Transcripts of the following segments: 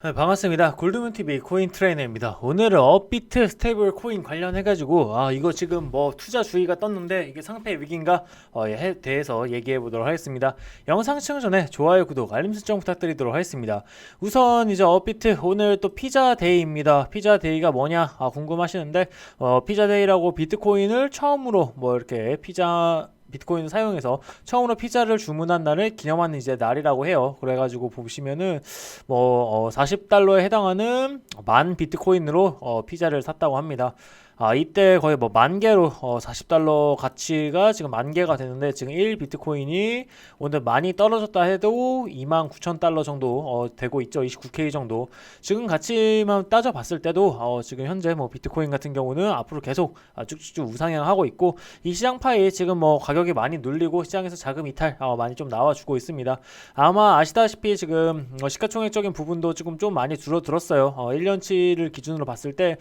네, 반갑습니다. 골드문TV 코인 트레이너입니다. 오늘은 업비트 스테이블 코인 관련해가지고, 아, 이거 지금 뭐 투자 주의가 떴는데, 이게 상패 위기인가? 어, 에 대해서 얘기해 보도록 하겠습니다. 영상 시청 전에 좋아요, 구독, 알림 설정 부탁드리도록 하겠습니다. 우선 이제 업비트 오늘 또 피자데이입니다. 피자데이가 뭐냐? 아, 궁금하시는데, 어, 피자데이라고 비트코인을 처음으로 뭐 이렇게 피자 비트코인을 사용해서 처음으로 피자를 주문한 날을 기념하는 이제 날이라고 해요. 그래가지고 보시면은 뭐 어, 40달러에 해당하는 만 비트코인으로 어, 피자를 샀다고 합니다. 아, 이때 거의 뭐 만 개로 어, 40달러 가치가 지금 만 개가 되는데 지금 1 비트코인이 오늘 많이 떨어졌다 해도 2만 9천 달러 정도 어, 되고 있죠. 29K 정도. 지금 가치만 따져 봤을 때도 어, 지금 현재 뭐 비트코인 같은 경우는 앞으로 계속 아, 쭉쭉쭉 우상향하고 있고 이 시장 파이 지금 뭐 가격이 많이 눌리고 시장에서 자금 이탈 어, 많이 좀 나와주고 있습니다. 아마 아시다시피 지금 어, 시가총액적인 부분도 지금 좀 많이 줄어들었어요. 어, 1년치를 기준으로 봤을 때약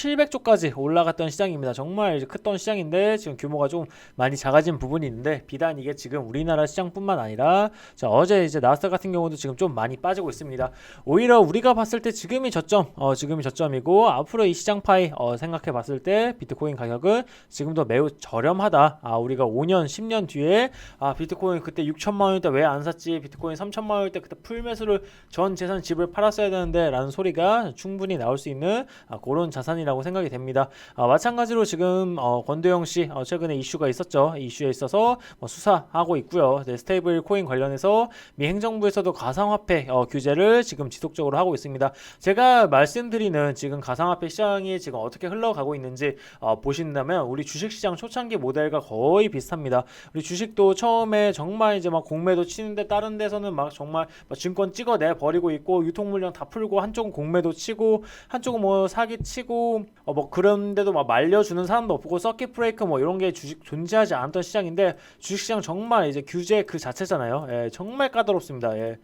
3,700조까지 올라갔던 시장입니다. 정말 크던 시장인데 지금 규모가 좀 많이 작아진 부분이 있는데 비단 이게 지금 우리나라 시장뿐만 아니라 자, 어제 이제 나스닥 같은 경우도 지금 좀 많이 빠지고 있습니다. 오히려 우리가 봤을 때 지금이 저점, 어, 지금이 저점이고 앞으로 이 시장 파이 어, 생각해 봤을 때 비트코인 가격은 지금도 매우 저렴하다. 아, 우리가 5년, 10년 뒤에 아, 비트코인 그때 6천만 원일 때 왜 안 샀지? 비트코인 3천만 원일 때 그때 풀매수를 전 재산 집을 팔았어야 되는데 라는 소리가 충분히 나올 수 있는 아, 그런 자산이라 고 생각이 됩니다. 아, 마찬가지로 지금 어, 권도영 씨 어, 최근에 이슈가 있었죠. 이슈에 있어서 뭐 수사하고 있고요. 네, 스테이블 코인 관련해서 미 행정부에서도 가상화폐 어, 규제를 지금 지속적으로 하고 있습니다. 제가 말씀드리는 지금 가상화폐 시장이 지금 어떻게 흘러가고 있는지 어, 보신다면 우리 주식시장 초창기 모델과 거의 비슷합니다. 우리 주식도 처음에 정말 이제 막 공매도 치는데 다른 데서는 막 정말 막 증권 찍어내 버리고 있고 유통 물량 다 풀고 한쪽은 공매도 치고 한쪽은 뭐 사기 치고 어, 뭐 그런데도 막 말려주는 사람도 없고 서킷 브레이크 뭐 이런 게 주식 존재하지 않았던 시장인데 주식시장 정말 이제 규제 그 자체잖아요. 예, 정말 까다롭습니다. 예.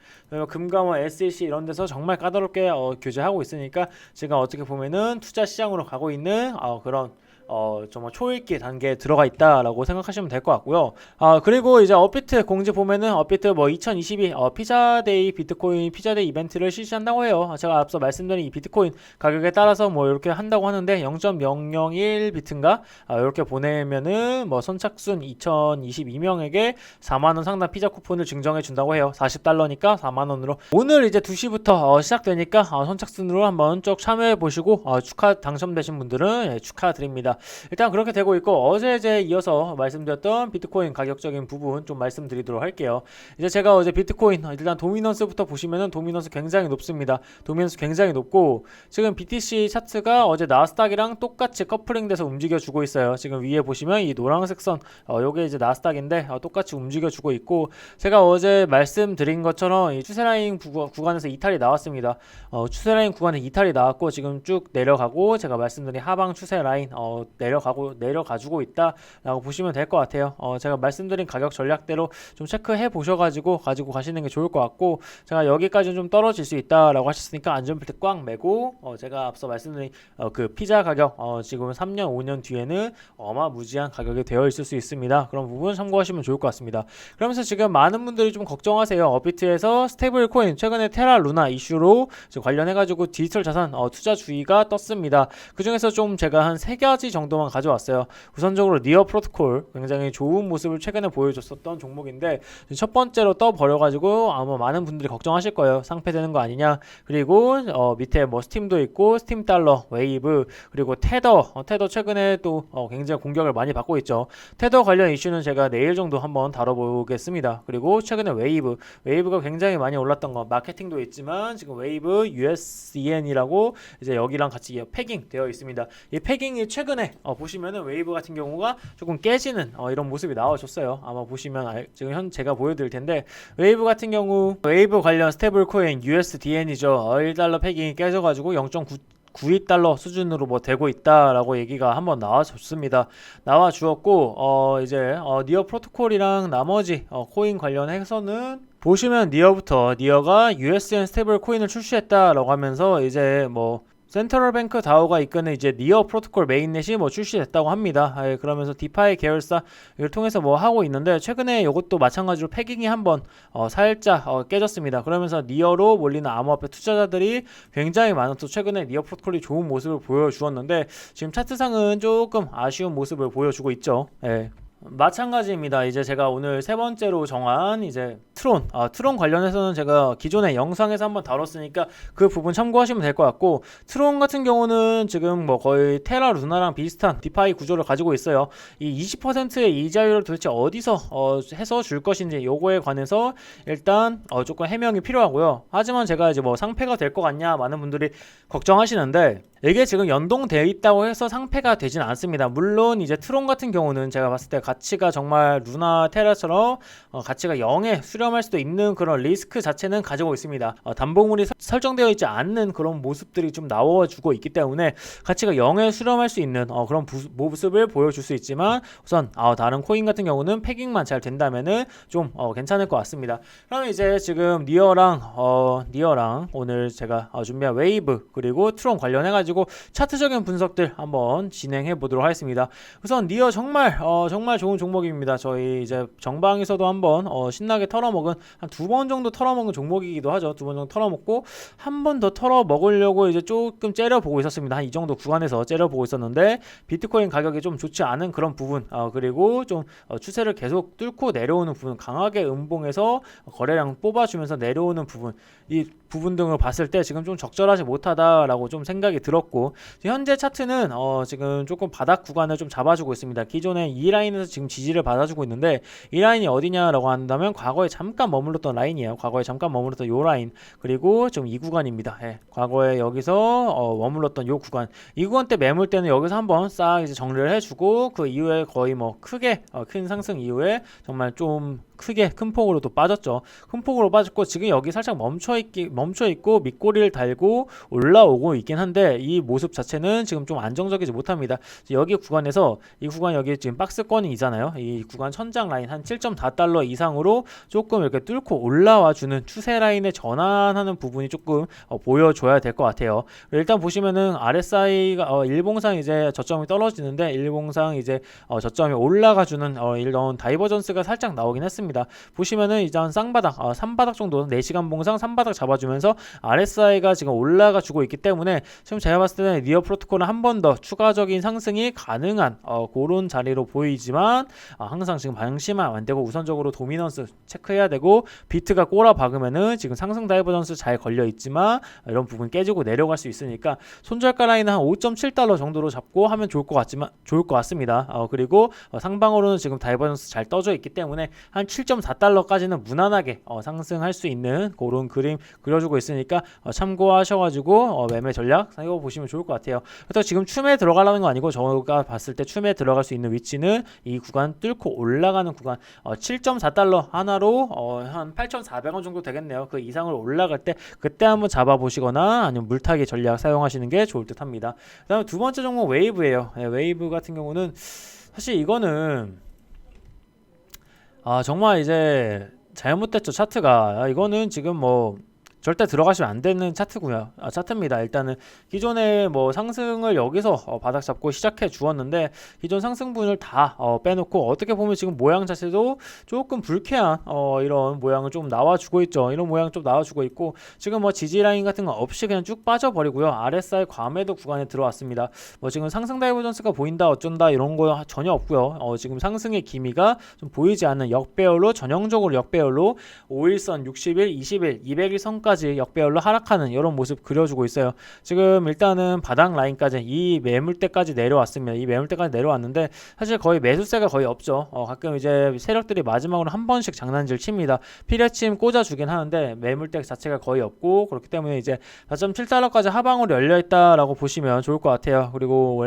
금감원, SEC 이런 데서 정말 까다롭게 어, 규제하고 있으니까 제가 어떻게 보면은 투자 시장으로 가고 있는 어, 그런 어, 정말 초읽기 단계에 들어가 있다라고 생각하시면 될 것 같고요. 아, 그리고 이제 업비트 공지 보면은 업비트 뭐 2022 어, 피자데이 비트코인 피자데이 이벤트를 실시한다고 해요. 제가 앞서 말씀드린 이 비트코인 가격에 따라서 뭐 이렇게 한다고 하는데 0.001 비트인가 아, 이렇게 보내면은 뭐 선착순 2022명에게 4만 원 상당 피자 쿠폰을 증정해 준다고 해요. 40달러니까 4만 원으로 오늘 이제 2시부터 어, 시작되니까 어, 선착순으로 한번 쭉 참여해 보시고 어, 축하 당첨되신 분들은 예, 축하드립니다. 일단 그렇게 되고 있고 어제 이제 이어서 말씀드렸던 비트코인 가격적인 부분 좀 말씀드리도록 할게요. 이제 제가 어제 비트코인 일단 도미넌스부터 보시면은 도미넌스 굉장히 높습니다. 도미넌스 굉장히 높고 지금 BTC 차트가 어제 나스닥이랑 똑같이 커플링돼서 움직여 주고 있어요. 지금 위에 보시면 이 노란색 선 어, 요게 이제 나스닥인데 어, 똑같이 움직여 주고 있고 제가 어제 말씀드린 것처럼 이 추세라인 구간, 구간에서 이탈이 나왔습니다. 어, 추세라인 구간에 이탈이 나왔고 지금 쭉 내려가고 제가 말씀드린 하방 추세 라인 어, 내려가고 내려가지고 있다라고 보시면 될 것 같아요. 어, 제가 말씀드린 가격 전략대로 좀 체크해 보셔가지고 가지고 가시는 게 좋을 것 같고 제가 여기까지는 좀 떨어질 수 있다라고 하셨으니까 안전벨트 꽉 매고 어, 제가 앞서 말씀드린 어, 그 피자 가격 어, 지금 3년 5년 뒤에는 어마무지한 가격이 되어 있을 수 있습니다. 그런 부분 참고하시면 좋을 것 같습니다. 그러면서 지금 많은 분들이 좀 걱정하세요. 업비트에서 스테이블 코인 최근에 테라 루나 이슈로 관련해가지고 디지털 자산 어, 투자 주의가 떴습니다. 그 중에서 좀 제가 한 세 가지 정도만 가져왔어요. 우선적으로 니어 프로토콜 굉장히 좋은 모습을 최근에 보여줬었던 종목인데 첫 번째로 떠 버려가지고 아마 많은 분들이 걱정하실 거예요. 상패되는 거 아니냐. 그리고 어, 밑에 뭐 스팀도 있고 스팀 달러, 웨이브 그리고 테더, 어, 테더 최근에 또 어, 굉장히 공격을 많이 받고 있죠. 테더 관련 이슈는 제가 내일 정도 한번 다뤄보겠습니다. 그리고 최근에 웨이브, 웨이브가 굉장히 많이 올랐던 거 마케팅도 있지만 지금 웨이브 USEN이라고 이제 여기랑 같이 패깅 되어 있습니다. 이 패깅이 최근에 어, 보시면은 웨이브 같은 경우가 조금 깨지는 어, 이런 모습이 나와줬어요. 아마 보시면 알, 지금 현 제가 보여드릴 텐데 웨이브 같은 경우 웨이브 관련 스테이블 코인 USDN이죠. 어, 1달러 패깅이 깨져가지고 0.9 92달러 수준으로 뭐 되고 있다라고 얘기가 한번 나와줬습니다. 나와 주었고 어 이제 어 니어 프로토콜이랑 나머지 어 코인 관련해서는 보시면 니어부터 니어가 USN 스테이블 코인을 출시했다라고 하면서 이제 뭐 센트럴 뱅크 다오가 이끄는 이제 니어 프로토콜 메인넷이 뭐 출시됐다고 합니다. 예, 그러면서 디파이 계열사 이걸 통해서 뭐 하고 있는데 최근에 이것도 마찬가지로 패깅이 한번 어, 살짝 어, 깨졌습니다. 그러면서 니어로 몰리는 암호화폐 투자자들이 굉장히 많아서 최근에 니어 프로토콜이 좋은 모습을 보여주었는데 지금 차트상은 조금 아쉬운 모습을 보여주고 있죠. 예. 마찬가지입니다. 이제 제가 오늘 세 번째로 정한 이제 트론, 아, 트론 관련해서는 제가 기존의 영상에서 한번 다뤘으니까 그 부분 참고하시면 될 것 같고 트론 같은 경우는 지금 뭐 거의 테라 루나랑 비슷한 디파이 구조를 가지고 있어요. 이 20%의 이자율을 도대체 어디서 어, 해서 줄 것인지 요거에 관해서 일단 어, 조금 해명이 필요하고요. 하지만 제가 이제 뭐 상패가 될 것 같냐 많은 분들이 걱정하시는데 이게 지금 연동되어 있다고 해서 상패가 되진 않습니다. 물론 이제 트론 같은 경우는 제가 봤을 때 가치가 정말 루나 테라처럼 어, 가치가 0에 수렴할 수도 있는 그런 리스크 자체는 가지고 있습니다. 어, 담보물이 서- 설정되어 있지 않는 그런 모습들이 좀 나와주고 있기 때문에 가치가 0에 수렴할 수 있는 어, 그런 부- 모습을 보여줄 수 있지만 우선 어, 다른 코인 같은 경우는 패깅만 잘 된다면은 좀 어, 괜찮을 것 같습니다. 그럼 이제 지금 니어랑 어, 니어랑 오늘 제가 어, 준비한 웨이브 그리고 트론 관련해 가지고 차트적인 분석들 한번 진행해 보도록 하겠습니다. 우선 니어 정말 어, 정말 좋은 종목입니다. 저희 이제 정방에서도 한번 어, 신나게 털어먹은 한 두 번 정도 털어먹은 종목이기도 하죠. 두 번 정도 털어먹고 한 번 더 털어먹으려고 이제 조금 째려보고 있었습니다. 한 이 정도 구간에서 째려보고 있었는데 비트코인 가격이 좀 좋지 않은 그런 부분 어, 그리고 좀 어, 추세를 계속 뚫고 내려오는 부분 강하게 음봉에서 거래량 뽑아주면서 내려오는 부분 이 부분 등을 봤을 때 지금 좀 적절하지 못하다라고 좀 생각이 들었고 현재 차트는 어 지금 조금 바닥 구간을 좀 잡아주고 있습니다. 기존에 이 라인에서 지금 지지를 받아주고 있는데 이 라인이 어디냐라고 한다면 과거에 잠깐 머물렀던 라인이에요. 과거에 잠깐 머물렀던 요 라인 그리고 좀 이 구간입니다. 예, 과거에 여기서 어, 머물렀던 요 구간 이 구간 때 매물 때는 여기서 한번 싹 이제 정리를 해주고 그 이후에 거의 뭐 크게 어, 큰 상승 이후에 정말 좀 크게 큰 폭으로 또 빠졌죠. 큰 폭으로 빠졌고 지금 여기 살짝 멈춰 있기 멈춰 있고 밑꼬리를 달고 올라오고 있긴 한데 이 모습 자체는 지금 좀 안정적이지 못합니다. 여기 구간에서 이 구간 여기 지금 박스권이잖아요. 이 구간 천장 라인 한 7.4달러 이상으로 조금 이렇게 뚫고 올라와 주는 추세 라인에 전환하는 부분이 조금 어, 보여줘야 될 것 같아요. 일단 보시면은 RSI가 어, 일봉상 이제 저점이 떨어지는데 일봉상 이제 어, 저점이 올라가 주는 어, 이런 다이버전스가 살짝 나오긴 했습니다. 보시면은 이제 한 쌍바닥, 어, 3바닥 정도 4시간 봉상 3바닥 잡아주 면서 RSI가 지금 올라가 주고 있기 때문에 지금 제가 봤을 때는 니어 프로토콜은 한 번 더 추가적인 상승이 가능한 어, 그런 자리로 보이지만 어, 항상 지금 방심하면 안 되고 우선적으로 도미넌스 체크해야 되고 비트가 꼬라 박으면은 지금 상승 다이버전스 잘 걸려 있지만 이런 부분 깨지고 내려갈 수 있으니까 손절가 라인은 한 5.7달러 정도로 잡고 하면 좋을 것 같지만 좋을 것 같습니다. 어, 그리고 어, 상방으로는 지금 다이버전스 잘 떠져 있기 때문에 한 7.4달러까지는 무난하게 어, 상승할 수 있는 그런 그림 그려 주고 있으니까 어, 참고하셔가지고 어, 매매 전략 사용 보시면 좋을 것 같아요. 그래서 지금 춤에 들어가라는 거 아니고 저가 봤을 때 춤에 들어갈 수 있는 위치는 이 구간 뚫고 올라가는 구간 어, 7.4달러 하나로 어, 한 8,400원 정도 되겠네요. 그 이상을 올라갈 때 그때 한번 잡아보시거나 아니면 물타기 전략 사용하시는 게 좋을 듯 합니다. 그 다음에 두 번째 종목 웨이브예요. 예, 웨이브 같은 경우는 사실 이거는 아 정말 이제 잘못됐죠 차트가 아, 이거는 지금 뭐 절대 들어가시면 안 되는 차트고요. 아, 차트입니다. 일단은 기존에 뭐 상승을 여기서 어, 바닥 잡고 시작해 주었는데 기존 상승분을 다 어, 빼놓고 어떻게 보면 지금 모양 자체도 조금 불쾌한 어, 이런 모양을 좀 나와주고 있죠. 이런 모양 좀 나와주고 있고 지금 뭐 지지 라인 같은 거 없이 그냥 쭉 빠져버리고요. RSI 과매도 구간에 들어왔습니다. 뭐 지금 상승 다이버전스가 보인다 어쩐다 이런 거 전혀 없고요. 어, 지금 상승의 기미가 좀 보이지 않는 역배열로 전형적으로 역배열로 5일선, 60일, 20일, 200일 선까지 역배열로 하락하는 이런 모습 그려주고 있어요. 지금 일단은 바닥 라인까지 이 매물대까지 내려왔습니다. 이 매물대까지 내려왔는데 사실 거의 매수세가 거의 없죠. 어, 가끔 이제 세력들이 마지막으로 한 번씩 장난질 칩니다. 피레침 꽂아주긴 하는데 매물대 자체가 거의 없고 그렇기 때문에 이제 4.7달러까지 하방으로 열려 있다라고 보시면 좋을 것 같아요. 그리고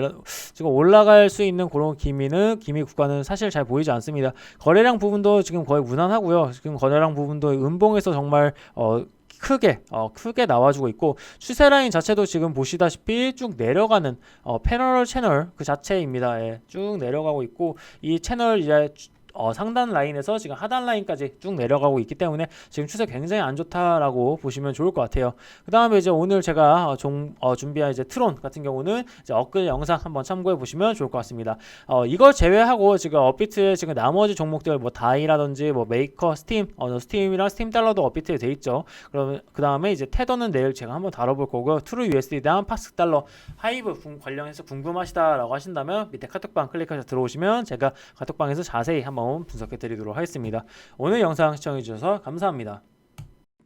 지금 올라갈 수 있는 그런 기미는 기미 구간은 사실 잘 보이지 않습니다. 거래량 부분도 지금 거의 무난하고요. 지금 거래량 부분도 음봉에서 정말 어, 크게 어, 크게 나와주고 있고 추세 라인 자체도 지금 보시다시피 쭉 내려가는 어, 패러럴 채널 그 자체입니다. 예, 쭉 내려가고 있고 이 채널 이제 어, 상단 라인에서 지금 하단 라인까지 쭉 내려가고 있기 때문에 지금 추세 굉장히 안 좋다라고 보시면 좋을 것 같아요. 그 다음에 이제 오늘 제가 어, 종, 어, 준비한 이제 트론 같은 경우는 이제 엊그제 영상 한번 참고해 보시면 좋을 것 같습니다. 어, 이걸 제외하고 지금 업비트의 지금 나머지 종목들 뭐 다이라든지 뭐 메이커, 스팀, 어, 스팀이랑 스팀 달러도 업비트에 돼 있죠. 그러면 그 다음에 이제 테더는 내일 제가 한번 다뤄볼 거고요. 트루 USD랑 파스 달러 하이브 궁- 관련해서 궁금하시다라고 하신다면 밑에 카톡방 클릭해서 들어오시면 제가 카톡방에서 자세히 한번 분석해 드리도록 하겠습니다. 오늘 영상 시청해 주셔서 감사합니다.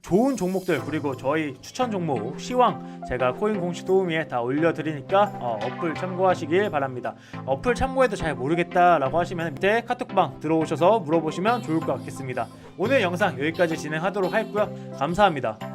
좋은 종목들 그리고 저희 추천 종목 시황 제가 코인 공식 도우미에 다 올려드리니까 어, 어플 참고하시길 바랍니다. 어플 참고해도 잘 모르겠다라고 하시면 밑에 카톡방 들어오셔서 물어보시면 좋을 것 같겠습니다. 오늘 영상 여기까지 진행하도록 하겠고요. 감사합니다.